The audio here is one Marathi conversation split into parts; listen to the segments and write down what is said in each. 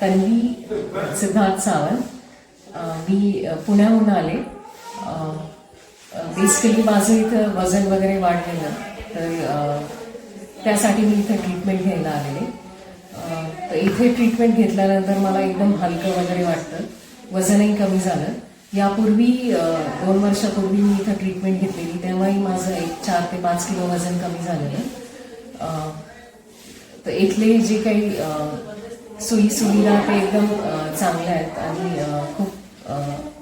तन्वी सिद्धार्थ सावंत मी पुण्याहून आले. बेसिकली माझं इथं वजन वगैरे वाढलेलं तर त्यासाठी मी इथं ट्रीटमेंट घ्यायला आलेले. तर इथे ट्रीटमेंट घेतल्यानंतर मला एकदम हलकं वगैरे वाटतं. वजनही कमी झालं. यापूर्वी दोन वर्षापूर्वी मी इथं ट्रीटमेंट घेतलेली तेव्हाही माझं एक चार ते पाच किलो वजन कमी झालेलं. तर इथले जे काही सोयी सुविधा ते एकदम चांगल्या आहेत आणि खूप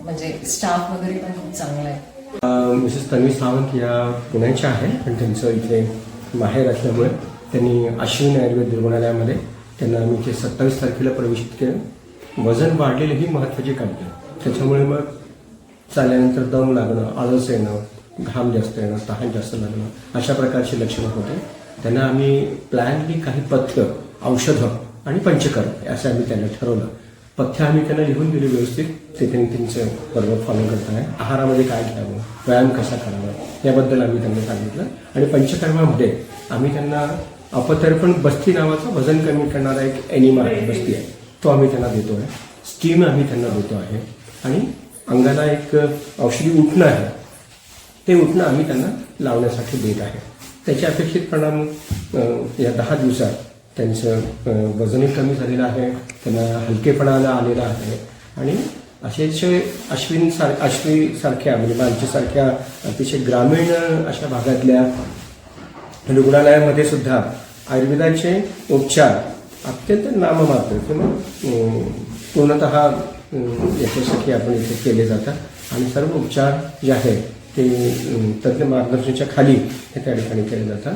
म्हणजे स्टाफ वगैरे पण खूप चांगला आहे. मिसेस तन्वी सावंत या पुण्याच्या आहे पण त्यांचं इथे माहेर असल्यामुळे त्यांनी अश्विन आयुर्वेद रुग्णालयामध्ये त्यांना आम्ही इथे सत्तावीस तारखेला प्रवेशित केलं. वजन वाढलेलं ही महत्त्वाची काम केलं. त्याच्यामुळे मग चालल्यानंतर दम लागणं आळस येणं घाम जास्त येणं तहान जास्त लागणं अशा प्रकारची लक्षणं होते. त्यांना आम्ही प्लॅनली काही पथ्य औषधं आणि पंचकर्म असं आम्ही त्यांना ठरवलं. पथ्य आम्ही त्यांना लिहून दिले व्यवस्थित. ते त्यांनी त्यांचं बरोबर फॉलो करत आहे आहारामध्ये काय घ्यावं? व्यायाम कसा करावा? याबद्दल आम्ही त्यांना सांगितलं. आणि पंचकर्मामध्ये आम्ही त्यांना अपतर्पण बस्ती नावाचा वजन कमी करणारा एक एनिमा आहे बस्ती आहे. तो आम्ही त्यांना देतो आहे स्टीम आम्ही त्यांना देतो आहे. आणि अंगाला एक औषधी उठणं आहे. ते उठणं आम्ही त्यांना लावण्यासाठी देत आहे. त्याचे अपेक्षित परिणाम या दहा दिवसात त्यांचं वजनही कमी झालेलं आहे त्यांना हलकेपणाला आलेला आहे. आणि असेच अश्विन सार अश्वीसारख्या म्हणजे मालची अतिशय ग्रामीण अशा भागातल्या रुग्णालयामध्ये सुद्धा आयुर्वेदाचे उपचार अत्यंत नाममात्र किंवा पूर्णत पूर्णतः याच्यासाठी आपण इथे केले जातात. आणि सर्व उपचार जे आहेत ते तज्ज्ञ मार्गदर्शनाच्या खाली हे त्या ठिकाणी केले जातात.